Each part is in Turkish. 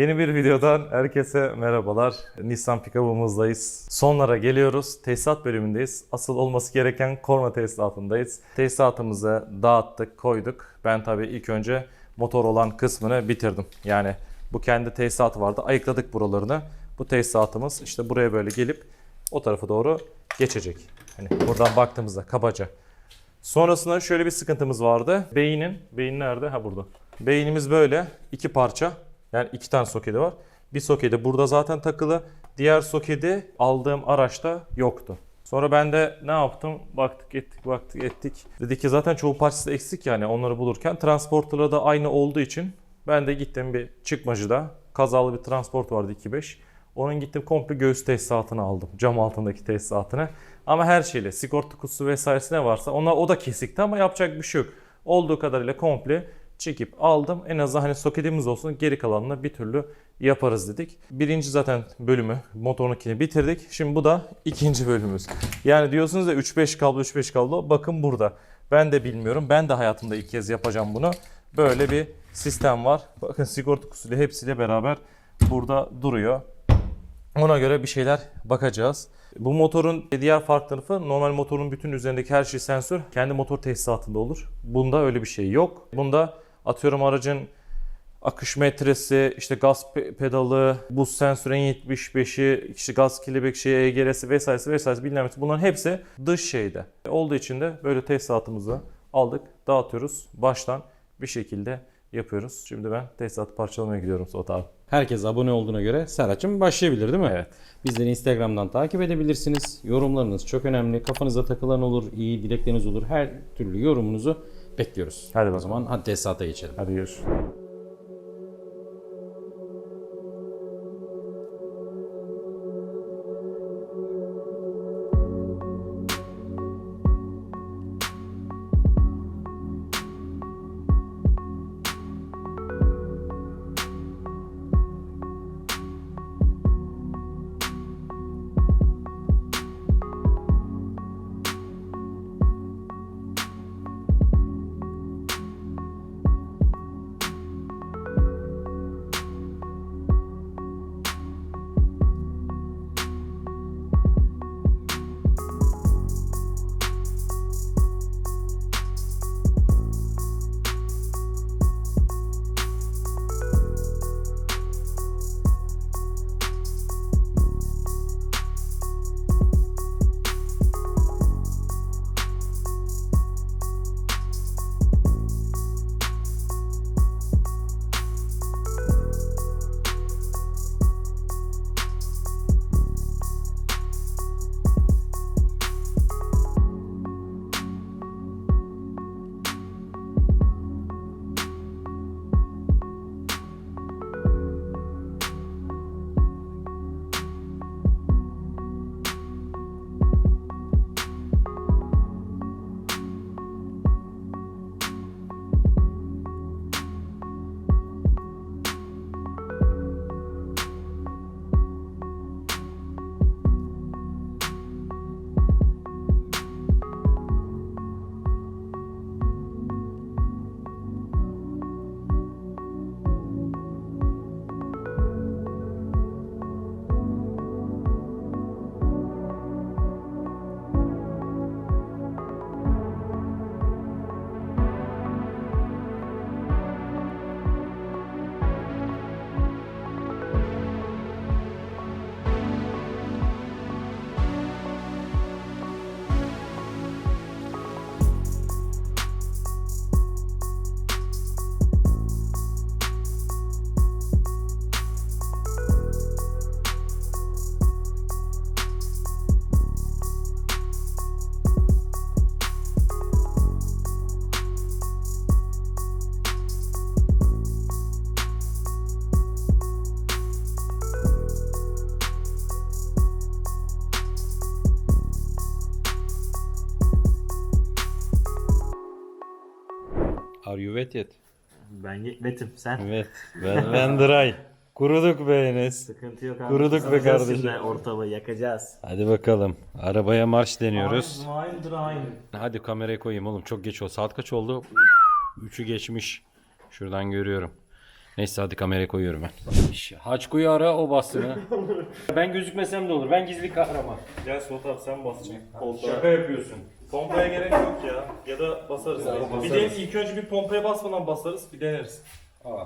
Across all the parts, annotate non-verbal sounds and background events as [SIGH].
Yeni bir videodan herkese merhabalar. Nissan Pickup'ımızdayız. Sonlara geliyoruz. Tesisat bölümündeyiz. Asıl olması gereken korna tesisatındayız. Tesisatımızı dağıttık, koyduk. Ben tabii ilk önce motor olan kısmını bitirdim. Yani bu kendi tesisatı vardı. Ayıkladık buralarını. Bu tesisatımız işte buraya böyle gelip o tarafa doğru geçecek. Hani buradan baktığımızda kabaca. Sonrasında şöyle bir sıkıntımız vardı. Beynin, beyin nerede? Ha burada. Beynimiz böyle iki parça. Yani iki tane soketi var. Bir soketi burada zaten takılı. Diğer soketi aldığım araçta yoktu. Sonra ben de ne yaptım? Baktık ettik baktık ettik. Dedi ki zaten çoğu parçası eksik yani onları bulurken. Transporterla da aynı olduğu için ben de gittim bir çıkmacıda. Kazalı bir transport vardı 2.5. Onun gittim komple göğüs tesisatını aldım. Cam altındaki tesisatını. Ama her şeyle sigorta kutusu vesairesi ne varsa ona o da kesikti ama yapacak bir şey yok. Olduğu kadarıyla komple çekip aldım. En azından hani soketimiz olsun geri kalanını bir türlü yaparız dedik. Birinci zaten bölümü motorunukini bitirdik. Şimdi bu da ikinci bölümümüz. Yani diyorsunuz ya 3-5 kablo 3-5 kablo bakın burada. Ben de bilmiyorum. Ben de hayatımda ilk kez yapacağım bunu. Böyle bir sistem var. Bakın sigorta kutusuyla hepsiyle beraber burada duruyor. Ona göre bir şeyler bakacağız. Bu motorun diğer farklı tarafı normal motorun bütün üzerindeki her şey sensör kendi motor tesisatında olur. Bunda öyle bir şey yok. Bunda atıyorum aracın akış metresi, işte gaz pe- pedalı, buz sensörü N75'i, işte gaz kelebek şeyi, EGR'si vesairesi vesairesi bilmem ne. Bunların hepsi dış şeyde. Olduğu için de böyle tesisatımızı aldık, dağıtıyoruz. Baştan bir şekilde yapıyoruz. Şimdi ben tesisatı parçalamaya gidiyorum Suat abi. Herkes abone olduğuna göre Serhat'cığım başlayabilir değil mi? Evet. Bizleri Instagram'dan takip edebilirsiniz. Yorumlarınız çok önemli. Kafanıza takılan olur, iyi dilekleriniz olur. Her türlü yorumunuzu bekliyoruz. Hadi O bakalım. zaman hadi tesisata geçelim. Hadi görüşürüz. Wet yet? Ben yetmedim sen. Evet. Ben, ben dry. [LAUGHS] Kuruduk be Enes. Sıkıntı yok abi. Kuruduk be Isınacağız kardeşim. Şimdi ortamı yakacağız. Hadi bakalım. Arabaya marş deniyoruz. Aynıdır aynı. Hadi kamerayı koyayım oğlum. Çok geç oldu. Saat kaç oldu? 3'ü geçmiş. Şuradan görüyorum. Neyse hadi kameraya koyuyorum ben. Haçku'yu ara o bassın ha. [LAUGHS] ben gözükmesem de olur. Ben gizli kahraman. Gel Suat abi sen basacaksın. Şaka yapıyorsun. Pompaya gerek yok ya. Ya da basarız. Bir de ilk önce bir pompaya basmadan basarız bir deneriz. Aa.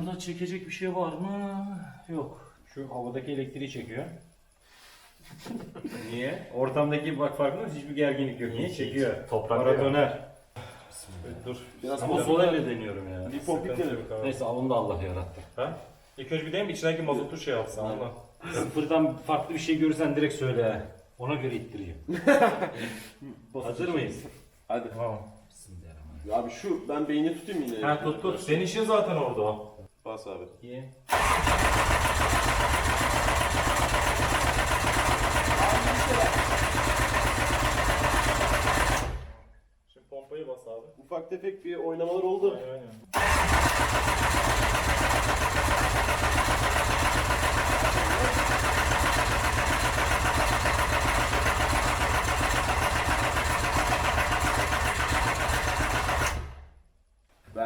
Burada çekecek bir şey var mı? Yok. Şu havadaki elektriği çekiyor. Niye? Ortamdaki bak farkında mısın? Hiçbir gerginlik yok. Niye çekiyor? Toprak Para döner. Dur. Ama sol elle deniyorum ya. Bir pompa denelim. Neyse onu da Allah yarattı. Ha? İlk önce bir deneyim içindeki mazotu şey yapsın. Ondan. Sıfırdan farklı bir şey görürsen direkt söyle. Ona göre ittireyim. [LAUGHS] Hazır mıyız? Hadi. Tamam. Bismillahirrahmanirrahim. Abi şu ben beyni tutayım yine. Ha tut tut. Senin işin zaten orada o. Bas abi. İyi. Şimdi pompayı bas abi. Ufak tefek bir oynamalar oldu. Aynen aynen.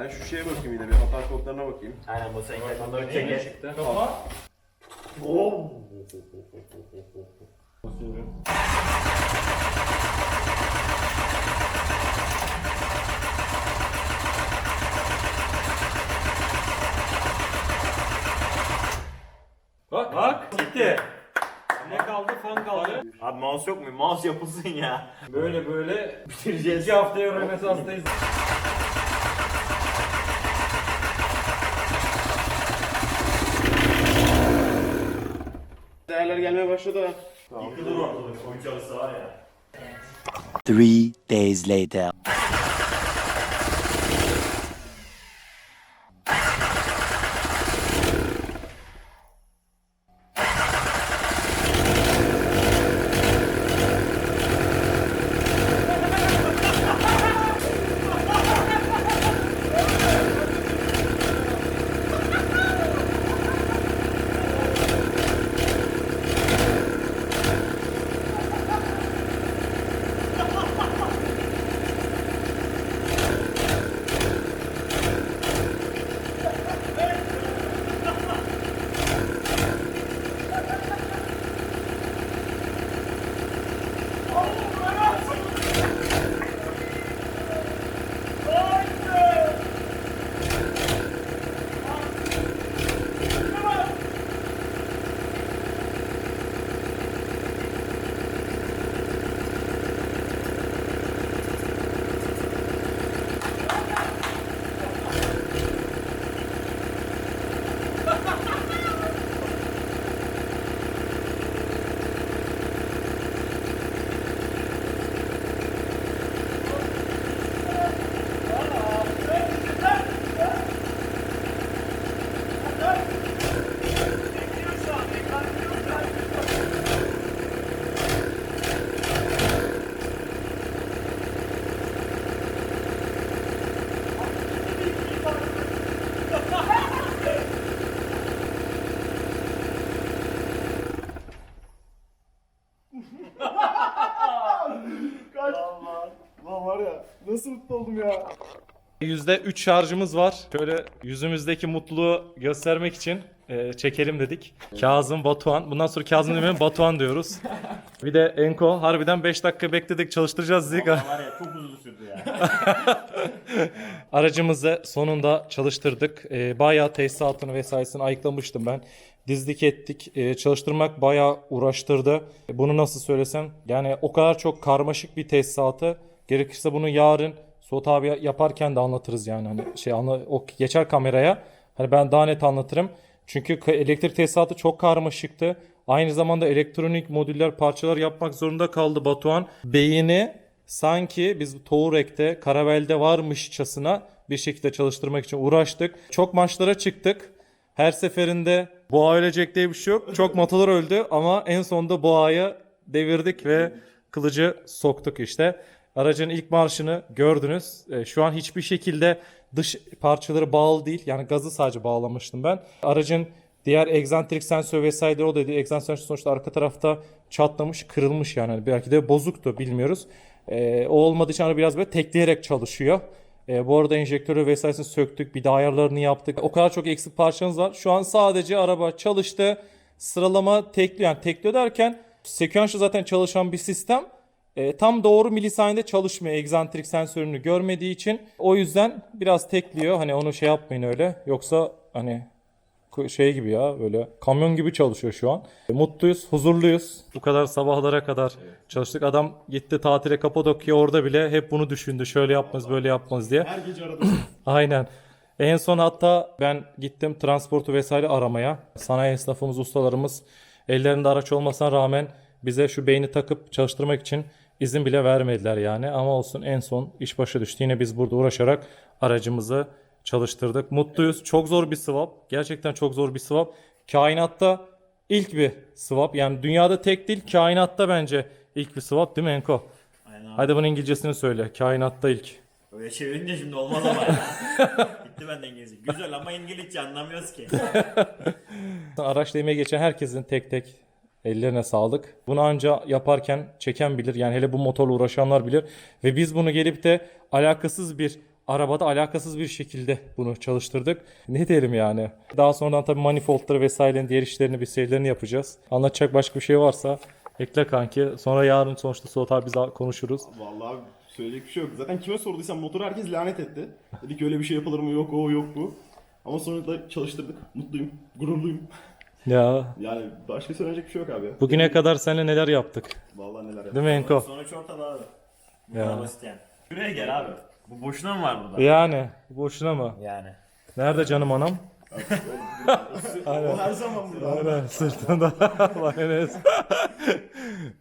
Ben şu şeye bakayım yine bir hata kodlarına bakayım. Aynen ekranları Ne çeker. çıktı? Kafa. Bak. Bak. Gitti. Ne kaldı? Fan kaldı. Abi mouse yok mu? Mouse yapılsın ya. Böyle böyle Bitireceğiz. iki haftaya Rönesans'tayız. Gelmeye başladı ha. Yıkılır ortalık. Oyuncu arası var ya. Three days later. Nasıl mutlu oldum ya. %3 şarjımız var. Şöyle yüzümüzdeki mutluluğu göstermek için e, çekelim dedik. Kazım Batuhan. Bundan sonra Kazım demeyelim Batuhan diyoruz. Bir de Enko. Harbiden 5 dakika bekledik çalıştıracağız dedik. Var ya çok uzun sürdü ya. [LAUGHS] Aracımızı sonunda çalıştırdık. E, bayağı tesisatını vesairesini ayıklamıştım ben. Dizdik ettik. E, çalıştırmak bayağı uğraştırdı. E, bunu nasıl söylesem? Yani o kadar çok karmaşık bir tesisatı. Gerekirse bunu yarın Suat abi yaparken de anlatırız yani. Hani şey anla, o geçer kameraya. Hani ben daha net anlatırım. Çünkü elektrik tesisatı çok karmaşıktı. Aynı zamanda elektronik modüller parçalar yapmak zorunda kaldı Batuhan. Beyni sanki biz Tourek'te, Karavel'de varmışçasına bir şekilde çalıştırmak için uğraştık. Çok maçlara çıktık. Her seferinde boğa ölecek diye bir şey yok. Çok motorlar öldü ama en sonunda boğayı devirdik ve kılıcı soktuk işte. Aracın ilk marşını gördünüz. E, Şu an hiçbir şekilde dış parçaları bağlı değil. Yani gazı sadece bağlamıştım ben. Aracın diğer egzantrik sensör vesaire o dedi. Egzantrik sensör sonuçta arka tarafta çatlamış, kırılmış yani. Belki de bozuktu bilmiyoruz. E, o olmadığı için biraz böyle tekleyerek çalışıyor. E, bu arada enjektörü vesairesini söktük. Bir de ayarlarını yaptık. O kadar çok eksik parçamız var. Şu an sadece araba çalıştı. Sıralama tekliyor. Yani tekliyor derken sequential zaten çalışan bir sistem. E, tam doğru milisaniyede çalışmıyor egzantrik sensörünü görmediği için. O yüzden biraz tekliyor. Hani onu şey yapmayın öyle. Yoksa hani şey gibi ya böyle kamyon gibi çalışıyor şu an. E, Mutluyuz, huzurluyuz. Bu kadar sabahlara kadar çalıştık. Adam gitti tatile Kapadokya orada bile hep bunu düşündü. Şöyle yapmaz, böyle yapmaz diye. Her gece aradım. [LAUGHS] Aynen. En son hatta ben gittim transportu vesaire aramaya. Sanayi esnafımız, ustalarımız ellerinde araç olmasına rağmen bize şu beyni takıp çalıştırmak için izin bile vermediler yani. Ama olsun en son iş başa düştü. Yine biz burada uğraşarak aracımızı çalıştırdık. Mutluyuz. Çok zor bir swap. Gerçekten çok zor bir swap. Kainatta ilk bir swap. Yani dünyada tek değil, kainatta bence ilk bir swap değil mi Enko? Aynen abi. Hadi bunun İngilizcesini söyle. Kainatta ilk. Öyle çevirince şimdi olmaz ama [LAUGHS] ya. Gitti benden İngilizce. Güzel ama İngilizce anlamıyoruz ki. [LAUGHS] Araçla emeği geçen herkesin tek tek ellerine sağlık. Bunu anca yaparken çeken bilir. Yani hele bu motorla uğraşanlar bilir. Ve biz bunu gelip de alakasız bir arabada alakasız bir şekilde bunu çalıştırdık. Ne diyelim yani. Daha sonradan tabii manifoldları vesairenin diğer işlerini bir serilerini yapacağız. Anlatacak başka bir şey varsa ekle kanki. Sonra yarın sonuçta Suat abi biz konuşuruz. Vallahi söyleyecek bir şey yok. Zaten kime sorduysam motoru herkes lanet etti. Dedi ki öyle bir şey yapılır mı? Yok o yok bu. Ama sonra da çalıştırdık. Mutluyum. Gururluyum. Ya Yani başka söyleyecek bir şey yok abi. bugüne kadar seninle neler yaptık. Vallahi neler yaptık. Değil mi Enko? Sonuç ortada abi. Bu Ya. kadar basit yani. Şuraya gel abi. Bu boşuna mı var burada? Yani boşuna mı? Yani. Nerede canım anam? [LAUGHS] O her zaman burada. Aynen sırtında [LAUGHS] mayonez.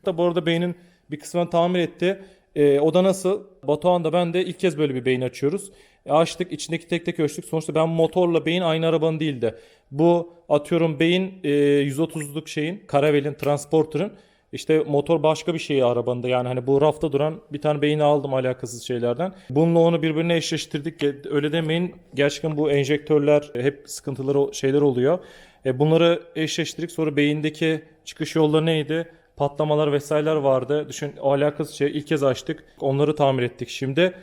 da bu arada beynin bir kısmını tamir etti. Ee, o da nasıl? Batuhan da ben de ilk kez böyle bir beyin açıyoruz. E, açtık içindeki tek tek ölçtük. Sonuçta ben motorla beyin aynı arabanın değildi. Bu atıyorum beyin e, 130'luk şeyin Karavel'in Transporter'ın işte motor başka bir şey arabanın da yani hani bu rafta duran bir tane beyni aldım alakasız şeylerden. Bununla onu birbirine eşleştirdik. E, Öyle demeyin. Gerçekten bu enjektörler e, hep sıkıntıları şeyler oluyor. E, bunları eşleştirdik. Sonra beyindeki çıkış yolları neydi? Patlamalar vesaireler vardı. Düşün o alakasız şey ilk kez açtık. Onları tamir ettik şimdi.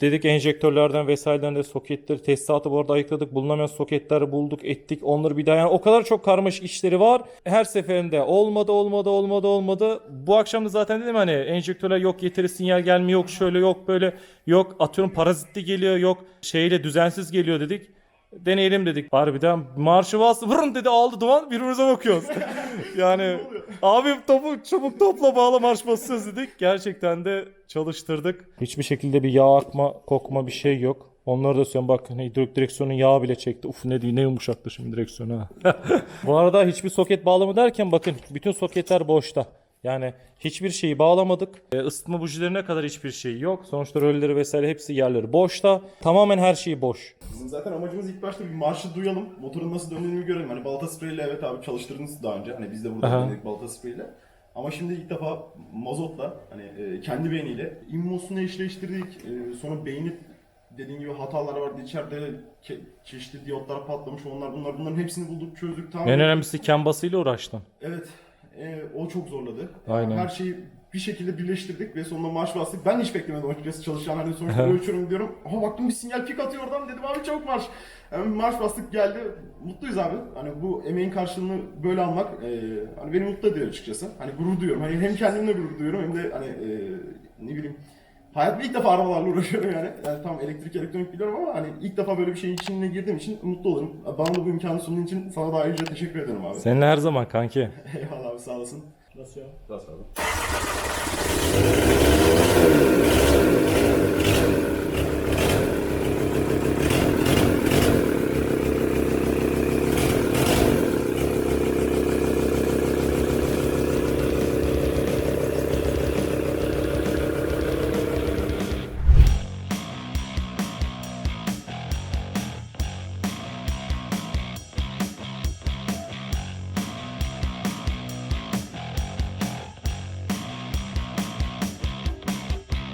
Dedik enjektörlerden vesaireden de soketleri, tesisatı bu arada ayıkladık. Bulunamayan soketleri bulduk, ettik. Onları bir daha yani o kadar çok karmaşık işleri var. Her seferinde olmadı, olmadı, olmadı, olmadı. Bu akşam da zaten dedim hani enjektörler yok yeteri sinyal gelmiyor, yok şöyle yok böyle yok atıyorum parazitli geliyor, yok şeyle düzensiz geliyor dedik. Deneyelim dedik. Harbiden marşı bastı vurun dedi aldı duman birbirimize bakıyoruz. [LAUGHS] yani abi topu çabuk topla bağla marş basacağız dedik. Gerçekten de çalıştırdık. Hiçbir şekilde bir yağ akma kokma bir şey yok. Onları da söylüyorum bak hani hidrolik direksiyonun yağı bile çekti. Uf ne, ne yumuşaktı şimdi direksiyon ha. [LAUGHS] Bu arada hiçbir soket bağlamı derken bakın bütün soketler boşta. Yani hiçbir şeyi bağlamadık. E, ısıtma bujilerine kadar hiçbir şey yok. Sonuçta rölleri vesaire hepsi yerleri boşta. Tamamen her şey boş. Bizim zaten amacımız ilk başta bir marşı duyalım. Motorun nasıl döndüğünü görelim. Hani balata spreyle evet abi çalıştırdınız daha önce. Hani biz de burada Aha. denedik balata spreyle. Ama şimdi ilk defa mazotla hani e, kendi beyniyle immosunu eşleştirdik. E, sonra beyni dediğin gibi hatalar vardı. İçeride ke- çeşitli diyotlar patlamış onlar bunlar. Bunların hepsini bulduk çözdük tamam. En önemlisi CAN basıyla uğraştım. Evet. E, o çok zorladı. Aynen. Her şeyi bir şekilde birleştirdik ve sonunda marş bastık. Ben hiç beklemedim açıkçası çalışan hani sonuçta ölçüyorum diyorum. Aha baktım bir sinyal pik atıyor oradan dedim abi çabuk marş. Hemen marş bastık geldi. Mutluyuz abi. Hani bu emeğin karşılığını böyle almak e, hani beni mutlu ediyor açıkçası. Hani gurur duyuyorum. Hani hem kendimle gurur duyuyorum hem de hani e, ne bileyim Hayatımda ilk defa arabalarla uğraşıyorum yani. yani. Tam elektrik elektronik biliyorum ama hani ilk defa böyle bir şeyin içine girdiğim için mutlu olurum. Bana da bu imkanı sunduğun için sana da ayrıca teşekkür ederim abi. Seninle her zaman kanki. [LAUGHS] Eyvallah abi sağ olasın. Nasıl ya? Nasıl abi?